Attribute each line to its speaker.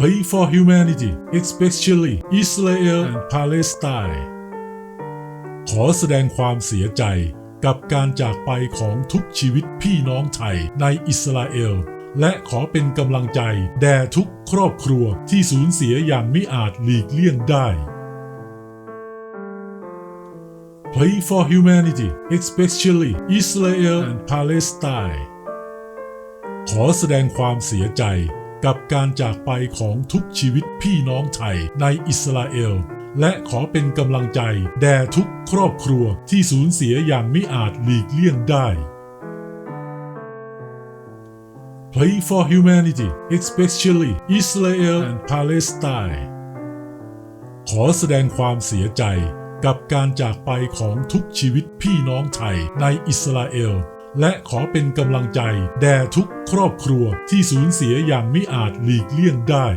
Speaker 1: Pray for humanity especially Israel and Palestine ขอแสดงความเสียใจกับการจากไปของทุกชีวิตพี่น้องไทยในอิสราเอล และขอเป็นกำลังใจแด่ทุกครอบครัวที่สูญเสียอย่างไม่อาจหลีกเลี่ยงได้ Pray for humanity especially Israel and Palestine ขอแสดงความเสียใจ กับการจากไปของทุกชีวิตพี่น้องไทยในอิสราเอล และขอเป็นกำลังใจแด่ทุกครอบครัวที่สูญเสียอย่างไม่อาจหลีกเลี่ยงได้ Pray for humanity especially Israel and Palestine ขอแสดงความเสียใจกับการจากไปของทุกชีวิตพี่น้องไทยในอิสราเอล และขอเป็นกำลังใจ แด่ทุกครอบครัวที่สูญเสียอย่างไม่อาจหลีกเลี่ยงได้